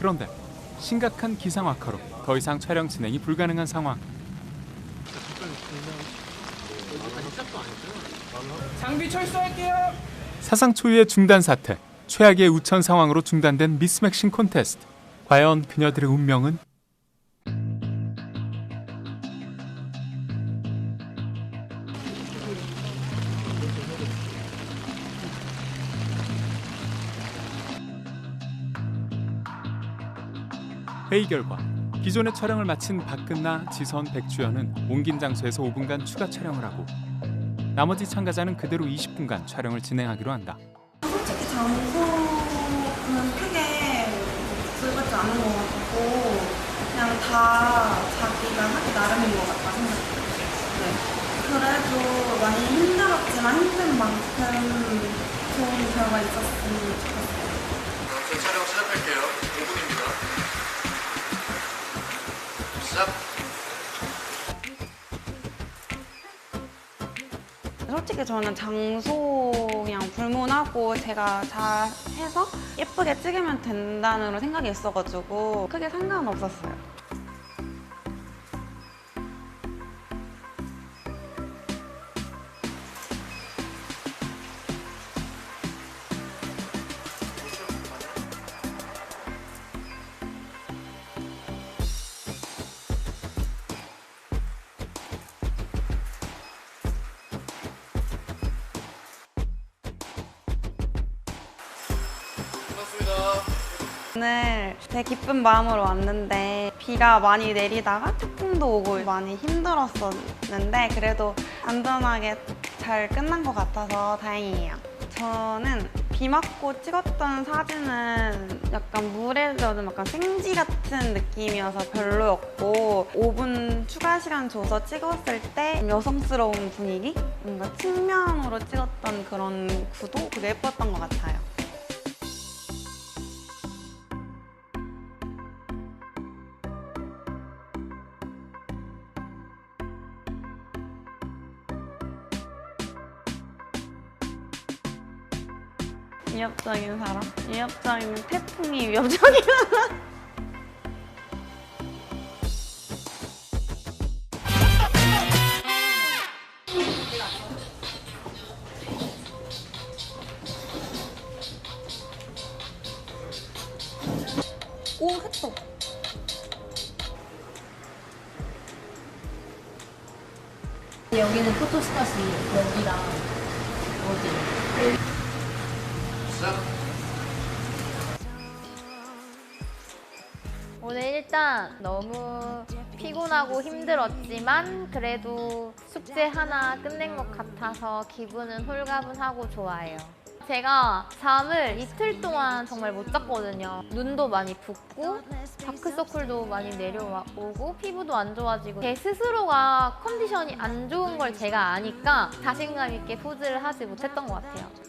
그런데 심각한 기상 악화로 더 이상 촬영 진행이 불가능한 상황. 장비 철수할게요. 사상 초유의 중단 사태, 최악의 우천 상황으로 중단된 미스맥싱 콘테스트. 과연 그녀들의 운명은? 회의 결과 기존의 촬영을 마친 박근나, 지선, 백주연은 옮긴 장소에서 5분간 추가 촬영을 하고 나머지 참가자는 그대로 20분간 촬영을 진행하기로 한다. 솔직히 장소는 크게 즐겁지 않은 것 같고 그냥 다 자기가 하기 나름인 것 같다 생각해요. 네. 그래도 많이 힘들었지만 힘든 만큼 좋은 결과 있었으면 좋겠어요. 제 촬영 시작할게요. 5분입니다. 솔직히 저는 장소 그냥 불문하고 제가 잘 해서 예쁘게 찍으면 된다는 생각이 있어가지고 크게 상관없었어요. 오늘 되게 기쁜 마음으로 왔는데 비가 많이 내리다가 태풍도 오고 많이 힘들었었는데 그래도 안전하게 잘 끝난 것 같아서 다행이에요. 저는 비 맞고 찍었던 사진은 약간 물에 젖은 약간 생지 같은 느낌이어서 별로였고 5분 추가 시간 줘서 찍었을 때 여성스러운 분위기? 뭔가 측면으로 찍었던 그런 구도? 그게 예뻤던 것 같아요. 위협적인 사람? 위협적인 태풍이 위협적인 사람? 오 했어 여기는 포토스팟이 여기랑 어디? 오늘 일단 너무 피곤하고 힘들었지만 그래도 숙제 하나 끝낸 것 같아서 기분은 홀가분하고 좋아요. 제가 잠을 이틀 동안 정말 못 잤거든요. 눈도 많이 붓고 다크서클도 많이 내려오고 피부도 안 좋아지고 제 스스로가 컨디션이 안 좋은 걸 제가 아니까 자신감 있게 포즈를 하지 못했던 것 같아요.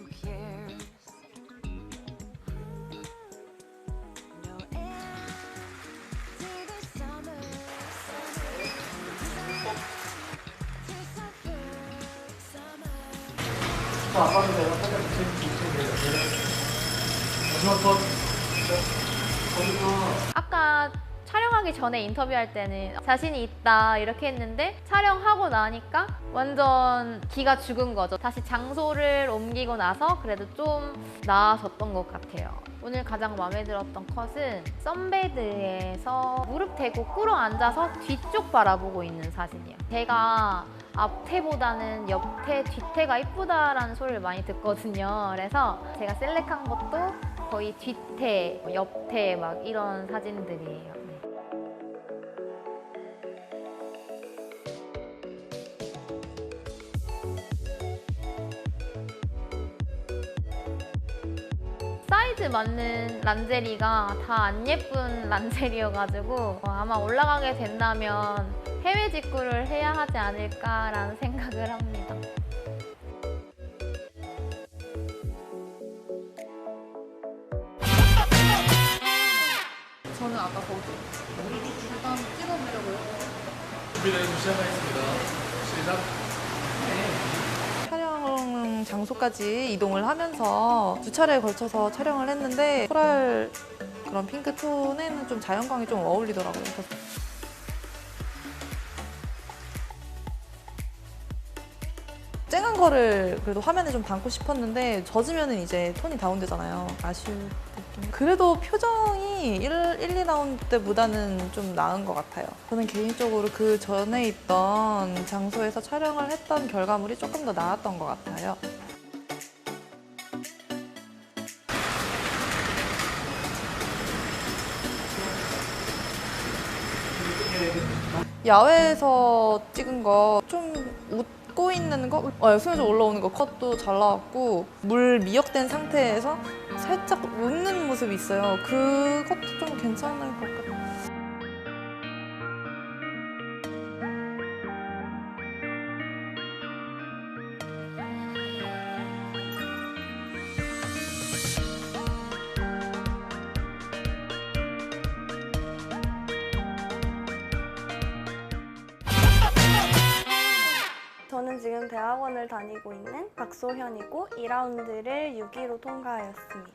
전에 인터뷰할 때는 자신이 있다 이렇게 했는데 촬영하고 나니까 완전 기가 죽은 거죠. 다시 장소를 옮기고 나서 그래도 좀 나아졌던 것 같아요. 오늘 가장 마음에 들었던 컷은 썬베드에서 무릎 대고 꿇어 앉아서 뒤쪽 바라보고 있는 사진이에요. 제가 앞태보다는 옆태, 뒤태가 이쁘다라는 소리를 많이 듣거든요. 그래서 제가 셀렉한 것도 거의 뒤태, 옆태 막 이런 사진들이에요. 사이즈 맞는 란제리가 다 안 예쁜 란제리여가지고 어, 아마 올라가게 된다면 해외 직구를 해야 하지 않을까라는 생각을 합니다. 저는 아까 거기 일단 찍어보려고요. 준비되면 시작하겠습니다. 시작. 촬영은 장소까지 이동을 하면서 두 차례에 걸쳐서 촬영을 했는데 코랄 그런 핑크 톤에는 좀 자연광이 좀 어울리더라고요. 쨍한 거를 그래도 화면에 좀 담고 싶었는데 젖으면은 이제 톤이 다운되잖아요. 아쉬울 느낌. 그래도 표정이 1, 1, 2라운드 때보다는 좀 나은 것 같아요. 저는 개인적으로 그 전에 있던 장소에서 촬영을 했던 결과물이 조금 더 나았던 것 같아요. 야외에서 찍은 거 좀 웃고 있는 거, 어, 수면 좀 올라오는 거 컷도 잘 나왔고 물 미역된 상태에서 살짝 웃는 모습이 있어요. 그것도 좀 괜찮을 것 같아요. 지금 대학원을 다니고 있는 박소현이고 2라운드를 6위로 통과하였습니다.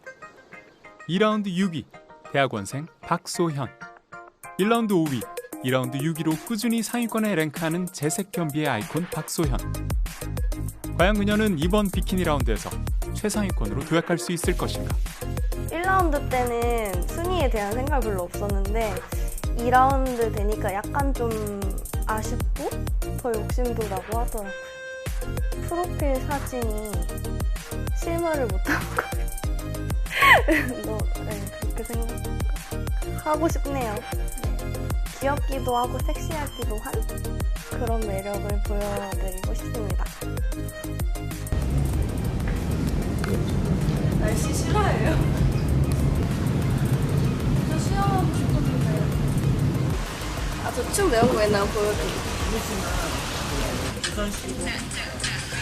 2라운드 6위 대학원생 박소현 1라운드 5위 2라운드 6위로 꾸준히 상위권에 랭크하는 재색 겸비의 아이콘 박소현 과연 그녀는 이번 비키니 라운드에서 최상위권으로 도약할 수 있을 것인가 1라운드 때는 순위에 대한 생각 별로 없었는데 2라운드 되니까 약간 좀 아쉽고 더 욕심도 나고 하더라고요. 프로필 사진이 실물을 못하는 거. 너, 네, 그렇게 생각하고 싶네요. 네. 귀엽기도 하고 섹시하기도 한 그런 매력을 보여드리고 싶습니다. 날씨 싫어해요. 저 수영하고 싶었는데. 아, 저 춤 배운 거 옛날에 보여드릴게요.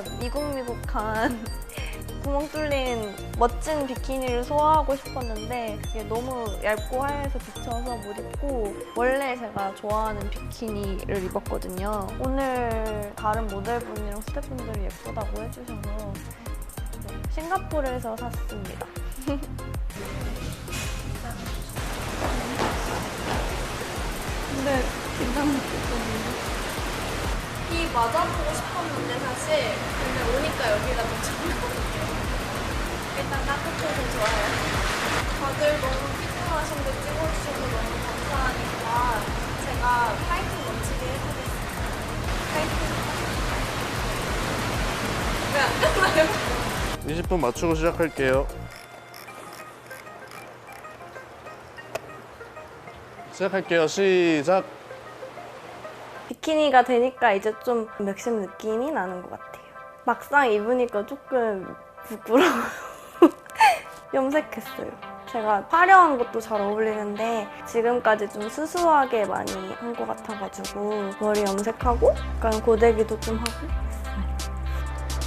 제가 미국미국한 구멍 뚫린 멋진 비키니를 소화하고 싶었는데 이게 너무 얇고 하얘서 지쳐서 못 입고 원래 제가 좋아하는 비키니를 입었거든요. 오늘 다른 모델분이랑 스태프분들이 예쁘다고 해주셔서 네, 싱가포르에서 샀습니다. 근데 굉장히 이 맞아보고 싶었는데 사실 근데 오니까 여기가 더 좋거든요. 일단 따뜻해서 좋아요. 다들 너무 피곤하신데 찍어주셔서 너무 감사하니까 제가 파이팅 넘치게 해보겠습니다. 파이팅! 왜안 끝나요? 20분 맞추고 시작할게요. 시작할게요. 시작. 비키니가 되니까 이제 좀 맥심 느낌이 나는 것 같아요. 막상 입으니까 조금 부끄러워요. 염색했어요. 제가 화려한 것도 잘 어울리는데 지금까지 좀 수수하게 많이 한 것 같아가지고 머리 염색하고 약간 고데기도 좀 하고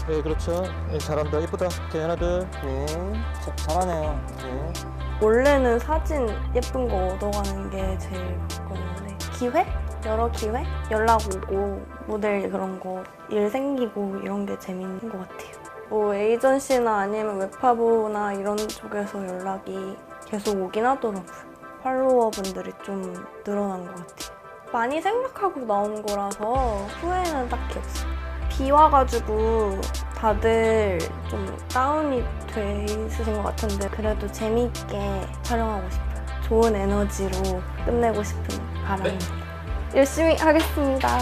네, 그렇죠. 네, 잘한다. 예쁘다. 오케이, 하나, 둘. 네. 자, 잘하네요. 네. 원래는 사진 예쁜 거 얻어가는 게 제일 좋거든요. 기회? 여러 기회? 연락 오고 모델 그런 거 일 생기고 이런 게 재밌는 것 같아요. 뭐 에이전시나 아니면 웹파보나 이런 쪽에서 연락이 계속 오긴 하더라고요. 팔로워분들이 좀 늘어난 것 같아요. 많이 생각하고 나온 거라서 후회는 딱히 없어요. 비 와가지고 다들 좀 다운이 돼 있으신 것 같은데 그래도 재미있게 촬영하고 싶어요. 좋은 에너지로 끝내고 싶은 바람입니다. 열심히 하겠습니다.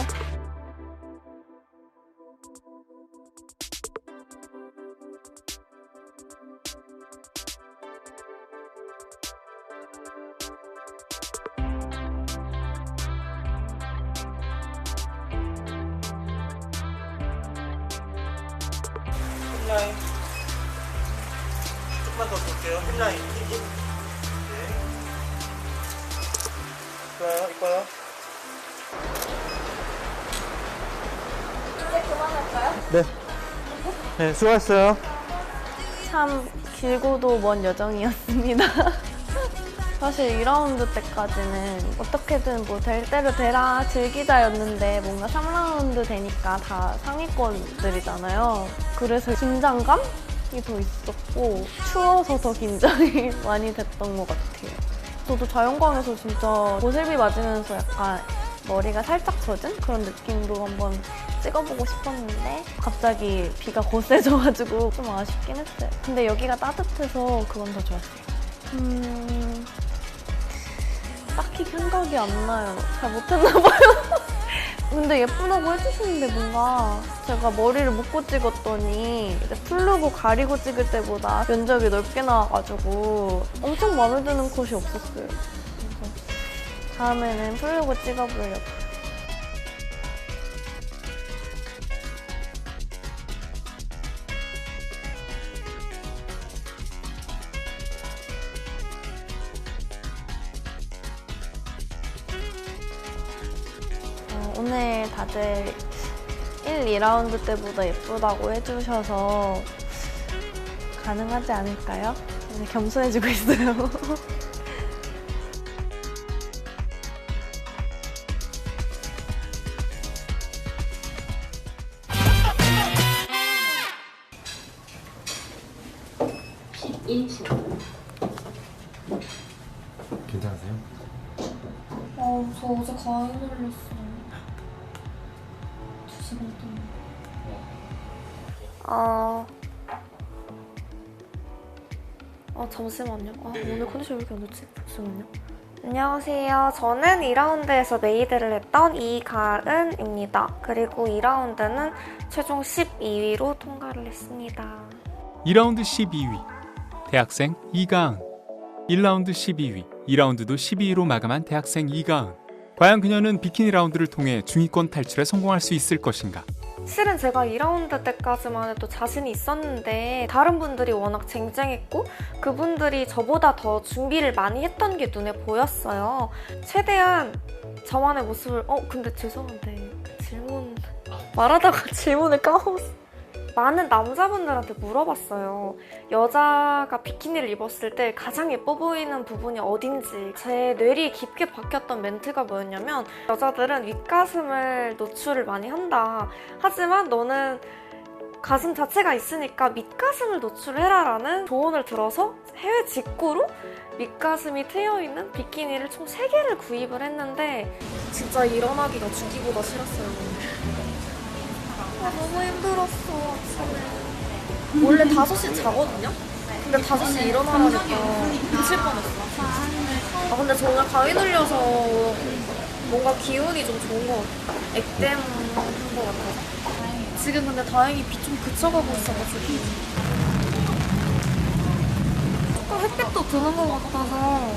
네. 네, 수고하셨어요. 참 길고도 먼 여정이었습니다. 사실 2라운드 때까지는 어떻게든 뭐 될 대로 되라 즐기자였는데 뭔가 3라운드 되니까 다 상위권들이잖아요. 그래서 긴장감이 더 있었고 추워서 더 긴장이 많이 됐던 것 같아요. 저도 자연광에서 진짜 보슬비 맞으면서 약간 머리가 살짝 젖은 그런 느낌도 한번 찍어보고 싶었는데 갑자기 비가 거세져가지고 좀 아쉽긴 했어요. 근데 여기가 따뜻해서 그건 더 좋았어요. 음... 딱히 생각이 안 나요. 잘 못했나봐요. 근데 예쁘다고 해주시는데 뭔가 제가 머리를 묶고 찍었더니 이제 풀르고 가리고 찍을 때보다 면적이 넓게 나와가지고 엄청 마음에 드는 컷이 없었어요. 그래서 다음에는 풀르고 찍어보려고. 오늘 다들 1, 2라운드 때보다 예쁘다고 해주셔서 가능하지 않을까요? 겸손해지고 있어요. 아 잠시만요. 아, 오늘 컨디션 왜 이렇게 안 좋지? 잠시만요. 안녕하세요. 저는 2라운드에서 메이드를 했던 이가은입니다. 그리고 2라운드는 최종 12위로 통과를 했습니다. 2라운드 12위 대학생 이가은 1라운드 12위 2라운드도 12위로 마감한 대학생 이가은 과연 그녀는 비키니 라운드를 통해 중위권 탈출에 성공할 수 있을 것인가 실은 제가 2라운드 때까지만 해도 자신이 있었는데 다른 분들이 워낙 쟁쟁했고 그분들이 저보다 더 준비를 많이 했던 게 눈에 보였어요. 최대한 저만의 모습을 어 근데 죄송한데 질문 말하다가 질문을 까먹었어. 많은 남자분들한테 물어봤어요. 여자가 비키니를 입었을 때 가장 예뻐 보이는 부분이 어딘지 제 뇌리에 깊게 박혔던 멘트가 뭐였냐면 여자들은 윗가슴을 노출을 많이 한다. 하지만 너는 가슴 자체가 있으니까 밑가슴을 노출해라라는 조언을 들어서 해외 직구로 밑가슴이 트여있는 비키니를 총 3개를 구입을 했는데 진짜 일어나기가 죽기보다 싫었어요. 아, 너무 힘들었어. 원래 5시 자거든요? 근데 5시 일어나라니까 미칠 뻔했어. 아, 근데 저 오늘 가위 눌려서 뭔가 기운이 좀 좋은 것 같아. 액땜 한 것 같아서. 지금 근데 다행히 비좀 그쳐가고 있어가지고. 조금 햇빛도 드는 것 같아서.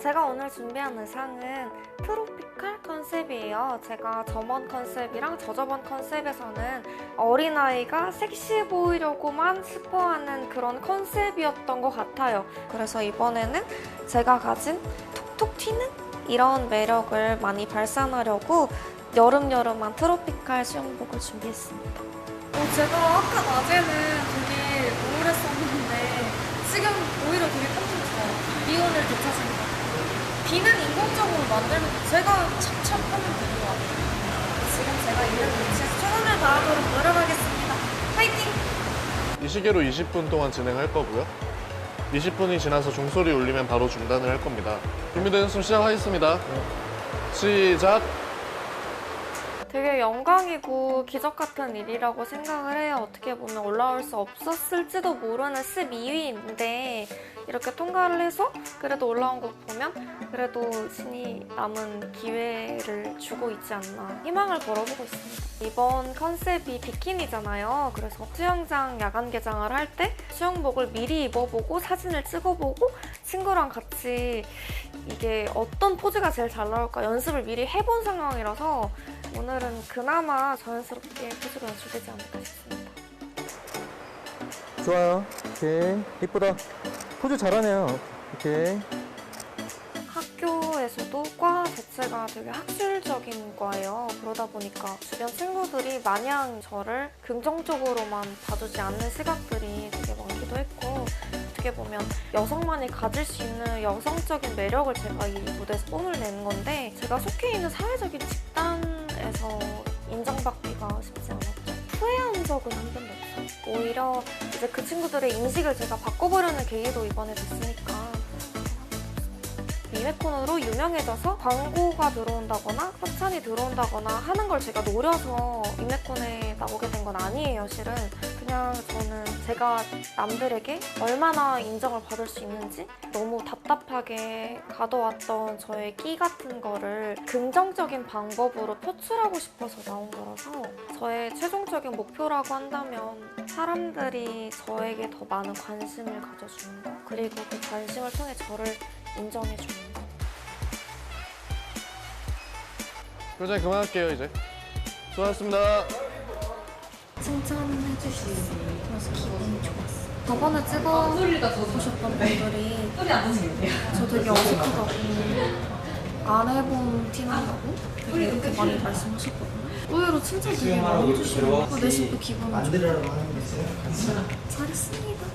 제가 오늘 준비한 의상은 트로피칼 컨셉이에요. 제가 저번 컨셉이랑 저저번 컨셉에서는 어린아이가 섹시해 보이려고만 스포하는 그런 컨셉이었던 것 같아요. 그래서 이번에는 제가 가진 톡톡 튀는 이런 매력을 많이 발산하려고 여름여름한 트로피칼 수영복을 준비했습니다. 어, 제가 아까 낮에는 되게 우울했었는데 지금 오히려 되게 컨디션 좋아요. 비. 비는 인공적으로 만들면 제가 찹찹하면 되는 것 같아요. 지금 제가 있는 위치에서 최선을 다하도록 노력하겠습니다. 파이팅! 이 시계로 20분 동안 진행할 거고요. 20분이 지나서 종소리 울리면 바로 중단을 할 겁니다. 준비되셨으면 시작하겠습니다. 시작! 되게 영광이고 기적 같은 일이라고 생각을 해요. 어떻게 보면 올라올 수 없었을지도 모르는 12위인데 이렇게 통과를 해서 그래도 올라온 거 보면 그래도 신이 남은 기회를 주고 있지 않나 희망을 걸어보고 있습니다. 이번 컨셉이 비키니잖아요. 그래서 수영장 야간 개장을 할 때 수영복을 미리 입어보고 사진을 찍어보고 친구랑 같이 이게 어떤 포즈가 제일 잘 나올까 연습을 미리 해본 상황이라서 오늘은 그나마 자연스럽게 포즈가 연출되지 않을까 싶습니다. 좋아요. 오케이. 이쁘다. 포즈 잘하네요. 오케이. 학교에서도 과 자체가 되게 학술적인 과예요. 그러다 보니까 주변 친구들이 마냥 저를 긍정적으로만 봐주지 않는 시각들이 되게 많기도 했고 어떻게 보면 여성만이 가질 수 있는 여성적인 매력을 제가 이 무대에서 뽐을내는 건데 제가 속해 있는 사회적인 집단에서 인정받기가 쉽지 않았죠. 후회한 적은 한 번도. 오히려 이제 그 친구들의 인식을 제가 바꿔보려는 계기도 이번에 됐으니까 미메콘으로 유명해져서 광고가 들어온다거나 협찬이 들어온다거나 하는 걸 제가 노려서 미메콘에 나오게 된 건 아니에요, 실은. 그냥 저는 제가 남들에게 얼마나 인정을 받을 수 있는지 너무 답답하게 가둬왔던 저의 끼 같은 거를 긍정적인 방법으로 표출하고 싶어서 나온 거라서 저의 최종적인 목표라고 한다면 사람들이 저에게 더 많은 관심을 가져주는 거 그리고 그 관심을 통해 저를 인정해주는 거 표정 그만할게요, 이제. 수고하셨습니다. 칭찬 해 주실 수 있어서 기분이 좋았어. 저번에 찍어 보셨던 분들이 저 되게 어색하다고 안 해본 티 난다고 되게 이렇게 많이 말씀하셨거든요. 의외로 칭찬 되게 많이 해주시고 어, 내심도 기분이 좋고 잘했습니다.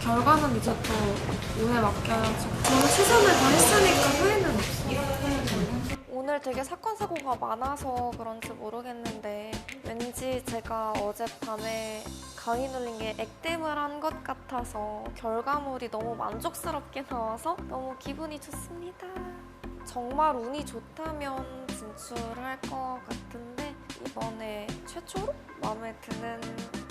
결과는 이제 또 운에 맡겨야죠. 저는 최선을 다했으니까 후회는 없어요. 오늘 되게 사건 사고가 많아서 그런지 모르겠는데 왠지 제가 어젯밤에 강의 눌린 게 액땜을 한 것 같아서 결과물이 너무 만족스럽게 나와서 너무 기분이 좋습니다. 정말 운이 좋다면 진출할 것 같은데 이번에 최초로 마음에 드는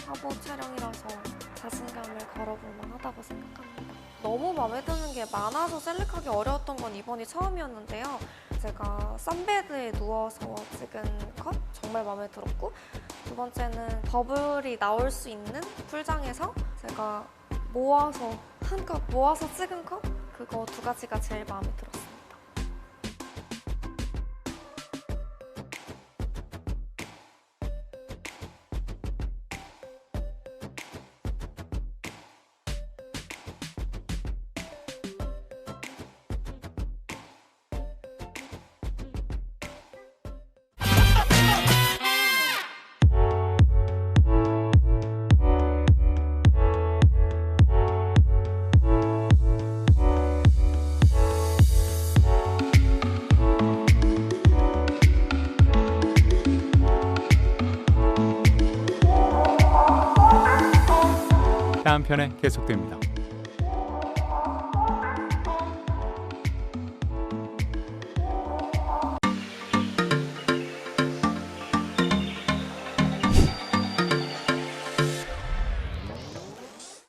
화보 촬영이라서 자신감을 걸어볼 만 하다고 생각합니다. 너무 마음에 드는 게 많아서 셀렉하기 어려웠던 건 이번이 처음이었는데요. 제가 썬베드에 누워서 찍은 컷 정말 마음에 들었고 두 번째는 버블이 나올 수 있는 풀장에서 제가 모아서 한껏 모아서 찍은 컷? 그거 두 가지가 제일 마음에 들었습니 계속됩니다.